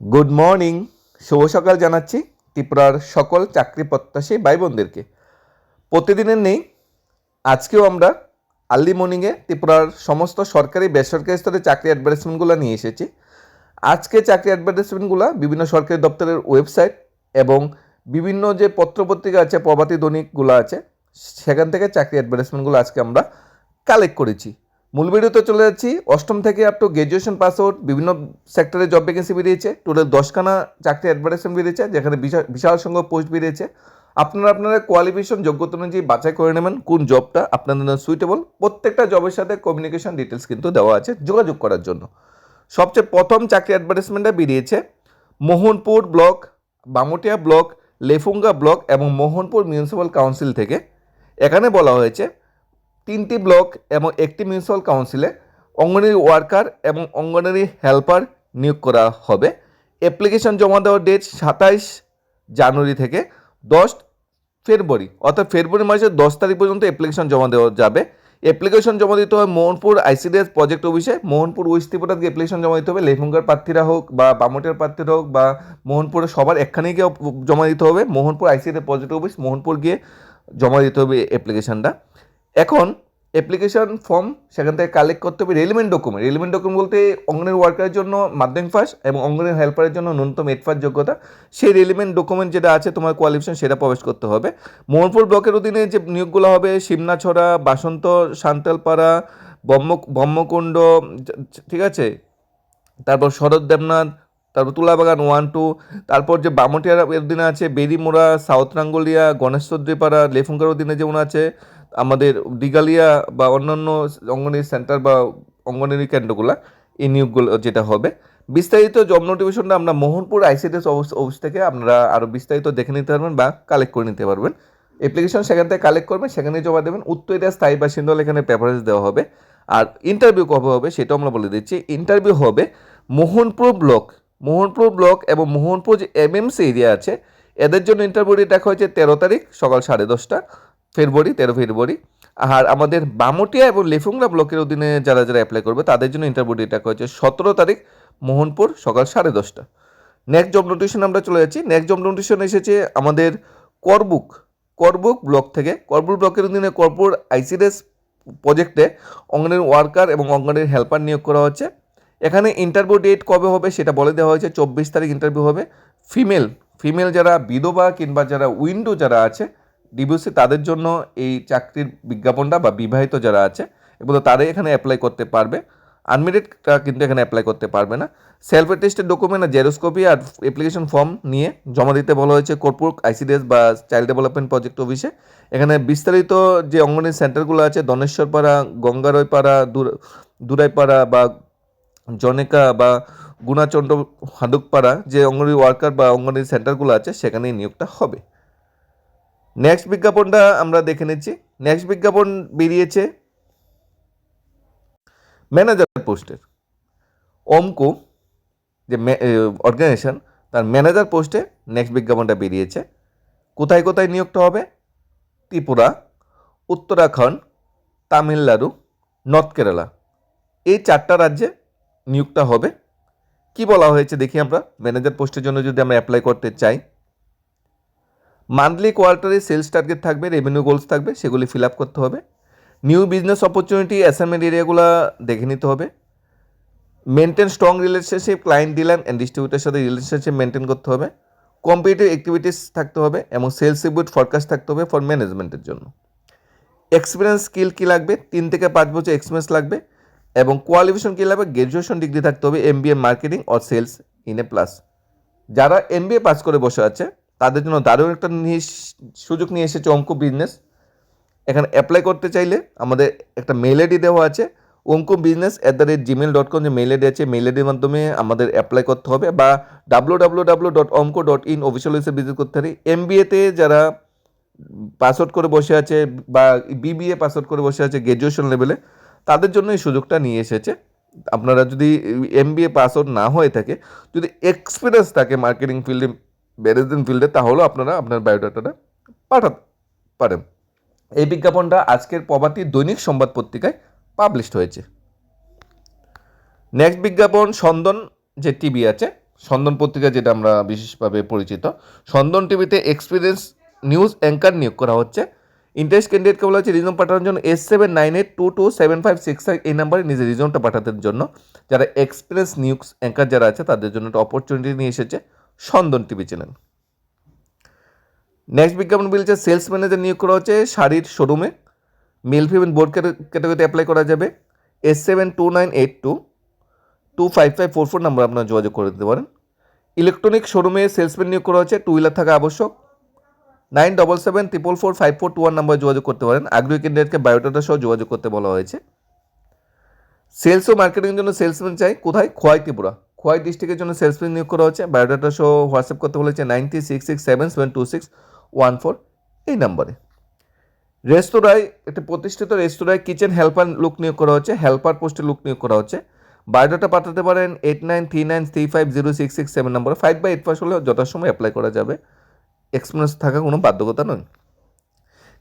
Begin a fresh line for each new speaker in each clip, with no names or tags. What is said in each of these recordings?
Good morning শুভ সকাল জানাচ্ছি ত্রিপুরার সকল চাকরি প্রত্যাশী ভাই বোনদেরকে প্রতিদিনের নেই, আজকেও আমরা আর্লি মর্নিংয়ে ত্রিপুরার সমস্ত সরকারি বেসরকারি স্তরে চাকরি অ্যাডভার্টাইজমেন্টগুলো নিয়ে এসেছি। আজকে চাকরি অ্যাডভার্টাইজমেন্টগুলো বিভিন্ন সরকারি দপ্তরের ওয়েবসাইট এবং বিভিন্ন যে পত্রপত্রিকা আছে, প্রভাতী দৈনিকগুলো আছে, সেখান থেকে চাকরি অ্যাডভার্টাইজমেন্টগুলো আজকে আমরা কালেক্ট করেছি। মূল ভিডিওতে চলে যাচ্ছি। অষ্টম থেকে up to graduation pass out বিভিন্ন সেক্টরে জব ভ্যাকেন্সি বেরিয়েছে। টোটাল দশখানা চাকরি অ্যাডভার্টাইজমেন্ট বেরিয়েছে, যেখানে বিশাল সংখ্যক পোস্ট বেরিয়েছে। আপনারা আপনারা কোয়ালিফিকেশন যোগ্যতা অনুযায়ী বাছাই করে নেবেন কোন জবটা আপনাদের জন্য সুইটেবল প্রত্যেকটা জবের সাথে কমিউনিকেশন ডিটেলস কিন্তু দেওয়া আছে যোগাযোগ করার জন্য। সবচেয়ে প্রথম চাকরি অ্যাডভার্টাইজমেন্টটা বেরিয়েছে Mohanpur block, Bamutia block, Lefunga block এবং মোহনপুর মিউনিসিপ্যাল কাউন্সিল থেকে। এখানে বলা হয়েছে তিনটি ব্লক এবং একটি মিউনিসিপ্যাল কাউন্সিলে অঙ্গনারী ওয়ার্কার এবং অঙ্গনারী হেল্পার নিয়োগ করা হবে। অ্যাপ্লিকেশন জমা দেওয়ার ডেট সাতাইশ জানুয়ারি থেকে দশ ফেব্রুয়ারি, অর্থাৎ ফেব্রুয়ারি মাসের দশ তারিখ পর্যন্ত অ্যাপ্লিকেশন জমা দেওয়া যাবে। অ্যাপ্লিকেশন জমা দিতে হবে মোহনপুর আইসিডিএস প্রজেক্ট অফিসে। মোহনপুর ওয়েস্ট ত্রিপুরাতে অ্যাপ্লিকেশন জমা দিতে হবে। লেফুঙ্গার প্রার্থীরা হোক বা বামটের প্রার্থীরা হোক বা মোহনপুরের সবার একখানেই গিয়ে জমা দিতে হবে। Mohanpur ICDS project office, Mohanpur গিয়ে জমা দিতে হবে অ্যাপ্লিকেশনটা। এখন অ্যাপ্লিকেশন ফর্ম সেখান থেকে কালেক্ট করতে হবে রেলিমেন্ট ডকুমেন্ট রেলিমেন্ট ডকুমেন্ট বলতে অঙ্গনের ওয়ার্কারের জন্য মাধ্যমিক পাস এবং অঙ্গনের হেল্পারের জন্য ন্যূনতম এইট পাস যোগ্যতা। সেই রেলিমেন্ট ডকুমেন্ট যেটা আছে, তোমার কোয়ালিফিকেশন সেটা প্রবেশ করতে হবে। মোহনপুর ব্লকের অধীনে যে নিয়োগগুলো হবে, শিমনাছড়া, বাসন্ত সান্তালপাড়া ব্রহ্ম, ব্রহ্মকুণ্ড ঠিক আছে? তারপর শরৎ দেবনাথ, তারপর তুলাবাগান ওয়ান টু তারপর যে বামটিয়ার অধীনে আছে বেরিমোড়া সাউথ রাঙ্গুলিয়া গণেশচৌদ্রীপাড়া লেফুঙ্কার অধীনে যেমন আছে আমাদের দিগালিয়া বা অন্যান্য অঙ্গনওয়াড়ি সেন্টার বা অঙ্গনওয়াড়ি কেন্দ্রগুলো এই নিয়োগগুলো যেটা হবে। বিস্তারিত জব নোটিফিকেশনটা আমরা মোহনপুর আইসিডিএস অফিস থেকে আপনারা আরও বিস্তারিত দেখে নিতে পারবেন বা কালেক্ট করে নিতে পারবেন। অ্যাপ্লিকেশন সেখান থেকে কালেক্ট করবেন, সেখানে জমা দেবেন। উত্তর এরিয়া স্থায়ী বাসিন্দা হলে এখানে প্রেফারেন্স দেওয়া হবে। আর ইন্টারভিউ কবে হবে সেটাও আমরা বলে দিচ্ছি। ইন্টারভিউ হবে মোহনপুর ব্লক মোহনপুর ব্লক এবং মোহনপুর যে এমএমসি এরিয়া আছে, এদের জন্য ইন্টারভিউ দেখা হয়েছে তেরো তারিখ সকাল সাড়ে দশটা। ফেব্রুয়ারি, তেরো ফেব্রুয়ারি। আর আমাদের বামটিয়া এবং লেফুংলা ব্লকের অধীনে যারা যারা অ্যাপ্লাই করবে, তাদের জন্য ইন্টারভিউ ডাকা হয়েছে সতেরো তারিখ, মোহনপুর, সকাল সাড়ে দশটা। নেক্সট জব নোটিশন আমরা চলে যাচ্ছি। নেক্সট জব নোটিশন এসেছে আমাদের করবুক করবুক ব্লক থেকে। করবুক ব্লকের অধীনে করপুর আইসিডিএস প্রজেক্টে অঙ্গনের ওয়ার্কার এবং অঙ্গনের হেল্পার নিয়োগ করা হচ্ছে। এখানে ইন্টারভিউ ডেট কবে হবে সেটা বলে দেওয়া হয়েছে, চব্বিশ তারিখ ইন্টারভিউ হবে। ফিমেল ফিমেল যারা বিধবা কিংবা যারা উইন্ডো যারা আছে ডিভিউসি তাদের জন্য এই চাকরির বিজ্ঞাপনটা বা বিবাহিত যারা আছে এগুলো তারাই এখানে অ্যাপ্লাই করতে পারবে। আনমেরিডটা কিন্তু এখানে অ্যাপ্লাই করতে পারবে না। সেলফ টেস্টের ডকুমেন্ট আর জেরোস্কপি আর অ্যাপ্লিকেশন ফর্ম নিয়ে জমা দিতে বলা হয়েছে কর্পূর আইসিডিএস বা চাইল্ড ডেভেলপমেন্ট প্রজেক্ট অফিসে এখানে বিস্তারিত যে অঙ্গনের সেন্টারগুলো আছে দনেশ্বরপাড়া গঙ্গারয়পাড়া দুরাইপাড়া বা জনেকা বা গুণাচন্দ্র হাডুকপাড়া যে অঙ্গনওয়াড়ি ওয়ার্কার বা অঙ্গনওয়াড়ি সেন্টারগুলো আছে, সেখানেই নিয়োগটা হবে। নেক্সট বিজ্ঞাপনটা আমরা দেখে নিচ্ছি। নেক্সট বিজ্ঞাপন বেরিয়েছে ম্যানেজার পোস্টের অমকো যে অর্গানাইজেশন তার ম্যানেজার পোস্টে নেক্সট বিজ্ঞাপনটা বেরিয়েছে। কোথায় কোথায় নিয়োগটা হবে? ত্রিপুরা, উত্তরাখণ্ড, তামিলনাড়ু নর্থ কেরালা এই চারটা রাজ্যে নিয়োগটা হবে। কি বলা হয়েছে দেখি আমরা? ম্যানেজার পোস্টের জন্য যদি আমরা অ্যাপ্লাই করতে চাই। মান্থলি কোয়ার্টারে সেলস টার্গেট থাকবে রেভিনিউ গোলস থাকবে, সেগুলি ফিল আপ করতে হবে। নিউ বিজনেস অপরচুনিটি অ্যাসাইনমেন্ট এরিয়াগুলো দেখে নিতে হবে। Maintain strong relationship client dealer and distributor সাথে রিলেশনশিপ মেনটেন করতে হবে। কম্পিটিভ অ্যাক্টিভিটিস থাকতে হবে এবং সেলস রিবিউট ফরকাস্ট থাকতে হবে ফর ম্যানেজমেন্টের জন্য। এক্সপিরিয়েন্স স্কিল কী লাগবে? তিন থেকে পাঁচ বছর এক্সপিরিয়েন্স লাগবে এবং কোয়ালিফিকেশন কী লাগবে? গ্র্যাজুয়েশন ডিগ্রি থাকতে হবে M B A marketing or sales in a plus যারা এম বি এ পাস করে বসে আছে তাদের জন্য দারুণ একটা নিয়ে সুযোগ নিয়ে এসেছে অঙ্ক বিজনেস এখানে অ্যাপ্লাই করতে চাইলে আমাদের একটা মেল আইডি দেওয়া আছে। অঙ্ক business at the rate Gmail dot com যে মেল আইডি আছে মেল আইডির মাধ্যমে আমাদের অ্যাপ্লাই করতে হবে বা ডাব্লু ডাব্লু ডাব্লু ডট অঙ্ক dot in official website visit করতে পারি এম বিএতে যারা পাসওয়ার্ড করে বসে আছে বা বিবিএ পাসওয়ার্ড করে বসে আছে গ্র্যাজুয়েশন লেভেলে তাদের জন্য এই সুযোগটা নিয়ে এসেছে। আপনারা যদি এম বি এ পাসওয়ার্ড না হয়ে থাকে, যদি এক্সপিরিয়েন্স থাকে মার্কেটিং ফিল্ডে ম্যানেজমেন্ট ফিল্ডে তাহলেও আপনারা আপনার বায়োডাটাটা পাঠাতে পারেন। এই বিজ্ঞাপনটা আজকের প্রভাতী দৈনিক সংবাদ পত্রিকায় পাবলিশড হয়েছে। নেক্সট বিজ্ঞাপন, সন্দন যে টিভি আছে, সন্দন পত্রিকা যেটা আমরা বিশেষভাবে পরিচিত, সন্দন টিভিতে এক্সপিরিয়েন্স নিউজ অ্যাঙ্কার নিয়োগ করা হচ্ছে। ইন্টারেস্ট ক্যান্ডিডেটকে বলা হচ্ছে রিজন পাঠানোর জন্য S seven nine eight two two seven five six five এই নাম্বারে নিজের রিজনটা পাঠাতে জন্য, যারা এক্সপিরিয়েন্স নিউজ অ্যাঙ্কার যারা আছে, তাদের জন্য একটা অপরচুনিটি নিয়ে এসেছে। সন্দন টিভি চ্যানেল। নেক্সট বিজ্ঞাপন বলছে সেলস ম্যানেজার নিয়োগ করা হচ্ছে শাড়ির শোরুমে মেল ফিমেল বোর্ড ক্যাটাগরিতে অ্যাপ্লাই করা যাবে। S seven two nine eight two two five five four four number আপনারা যোগাযোগ করে দিতে পারেন। ইলেকট্রনিক শোরুমে সেলসম্যান নিয়োগ করা হচ্ছে টু হুইলার থাকা আবশ্যক। Nine double seven triple four five four two one number যোগাযোগ করতে পারেন। আগ্রহী ক্যান্ডিডেটকে বায়োডাটা সহ যোগাযোগ করতে বলা হয়েছে। সেলস ও মার্কেটিংয়ের জন্য সেলসম্যান চাই। কোথায়? খোয়াই ত্রিপুরা। খোয়াই ডিস্ট্রিক্টের জন্য সেলসম্যান নিয়োগ করা হচ্ছে। বায়োডাটা সহ হোয়াটসঅ্যাপ করতে বলেছে nine three six six seven seven two six one four এই নাম্বারে। রেস্তোরাঁয় একটা প্রতিষ্ঠিত রেস্তোরাঁয় কিচেন হেল্পার লুক নিয়োগ করা হচ্ছে হেল্পার পোস্টে লুক নিয়োগ করা হচ্ছে। বায়োডাটা পাঠাতে পারেন eight nine three nine three five zero six six seven নম্বরে। ফাইভ বাই এইট পাস হলে যথাসময় অ্যাপ্লাই করা যাবে। এক্সপিরিয়েন্স থাকা কোনো বাধ্যকতা নয়।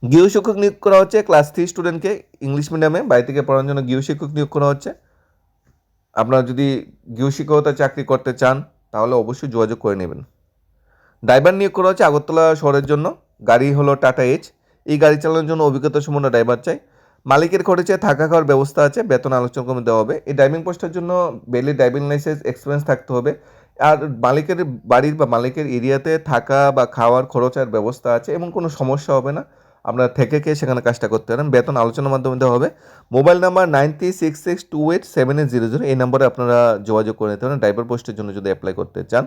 গৃহ শিক্ষক নিয়োগ করা হচ্ছে। ক্লাস থ্রি স্টুডেন্টকে ইংলিশ মিডিয়ামে বাড়ি থেকে পড়ানোর জন্য গৃহ শিক্ষক নিয়োগ করা হচ্ছে। আপনারা যদি গৃহ শিক্ষকতা চাকরি করতে চান, তাহলে অবশ্যই যোগাযোগ করে নেবেন। ড্রাইভার নিয়োগ করা হচ্ছে আগরতলা শহরের জন্য। গাড়ি হলো টাটা এইচ। এই গাড়ি চালানোর জন্য অভিজ্ঞতা সম্পন্ন ড্রাইভার চাই। মালিকের খরচে থাকা খাওয়ার ব্যবস্থা আছে, বেতন আলোচনা করে দেওয়া হবে। এই ড্রাইভিং পোস্টের জন্য বেলি ড্রাইভিং লাইসেন্স এক্সপিরিয়েন্স থাকতে হবে। আর মালিকের বাড়ির বা মালিকের এরিয়াতে থাকা বা খাওয়ার খরচের ব্যবস্থা আছে, এমন কোনো সমস্যা হবে না। আপনারা থেকে কে সেখানে কাজটা করতে পারেন। বেতন আলোচনার মাধ্যমে দেওয়া হবে। Mobile number nine three six six two eight seven eight zero zero. এই নম্বরে আপনারা যোগাযোগ করে নিতে পারেন। ড্রাইভার পোস্টের জন্য যদি অ্যাপ্লাই করতে চান।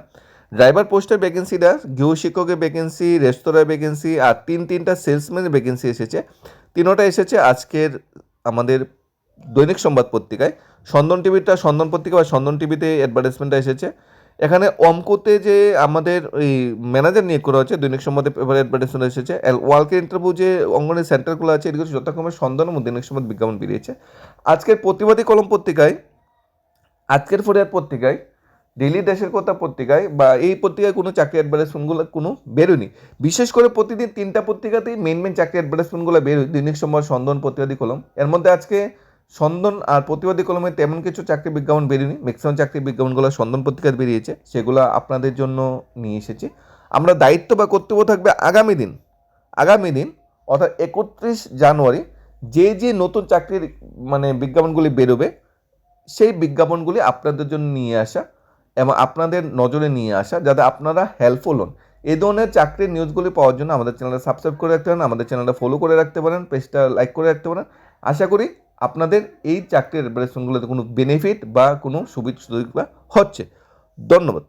ড্রাইভার পোস্টের ভ্যাকেন্সিটা গৃহ শিক্ষকের ভ্যাকেন্সি রেস্তোরাঁ ভ্যাকেন্সি আর তিন তিনটা সেলসম্যানের ভ্যাকেন্সি এসেছে। তিনোটা এসেছে আজকের আমাদের দৈনিক সংবাদ পত্রিকায়। সন্দন টিভিটা, সন্দন পত্রিকা বা সন্দন টিভিতে অ্যাডভার্টাইজমেন্টটা এসেছে। এখানে অঙ্কতে যে আমাদের ওই ম্যানেজার নিয়োগ করা হয়েছে দৈনিক সংবাদে পেপারে অ্যাডভার্টাইজমেন্ট এসেছে। ওয়ার্ল্ড ইন্টারভিউ যে অঙ্গনের সেন্টারগুলো আছে এগুলো যথাক্রমে সন্ধান এবং দৈনিক সংবাদ বিজ্ঞাপন বেরিয়েছে। আজকের প্রতিবাদী কলম পত্রিকায়, আজকের ফরিয়াদ পত্রিকায় ডেলি দেশের কথা পত্রিকায় বা এই পত্রিকায় কোনো চাকরি অ্যাডভার্টাইজমেন্টগুলো কোনো বেরোয়নি। বিশেষ করে প্রতিদিন তিনটা পত্রিকাতেই মেন মেন চাকরি অ্যাডভার্টাইজমেন্টগুলো বেরোয় দৈনিক সময় সন্দন প্রতিবাদী কলম। এর মধ্যে আজকে সন্দন আর প্রতিবাদী কলমে তেমন কিছু চাকরি বিজ্ঞাপন বেরোয়নি। ম্যাক্সিমাম চাকরি বিজ্ঞাপনগুলো সন্দন পত্রিকায় বেরিয়েছে, সেগুলো আপনাদের জন্য নিয়ে এসেছি। আমরা দায়িত্ব বা কর্তব্য থাকবে আগামী দিন। আগামী দিন, অর্থাৎ একত্রিশ জানুয়ারি, যে যে নতুন চাকরির মানে বিজ্ঞাপনগুলি বেরোবে, সেই বিজ্ঞাপনগুলি আপনাদের জন্য নিয়ে আসা এবং আপনাদের নজরে নিয়ে আসা যাতে আপনারা হেল্পফুল হন। এই ধরনের চাকরির নিউজগুলি পাওয়ার জন্য আমাদের চ্যানেলটা সাবস্ক্রাইব করে রাখতে পারেন, আমাদের চ্যানেলটা ফলো করে রাখতে পারেন পেজটা লাইক করে রাখতে পারেন। আশা করি আপনাদের এই চাকরির অ্যাডভার্টাইজমেন্টগুলোতে কোনো বেনিফিট বা কোনো সুবিধা হচ্ছে। ধন্যবাদ।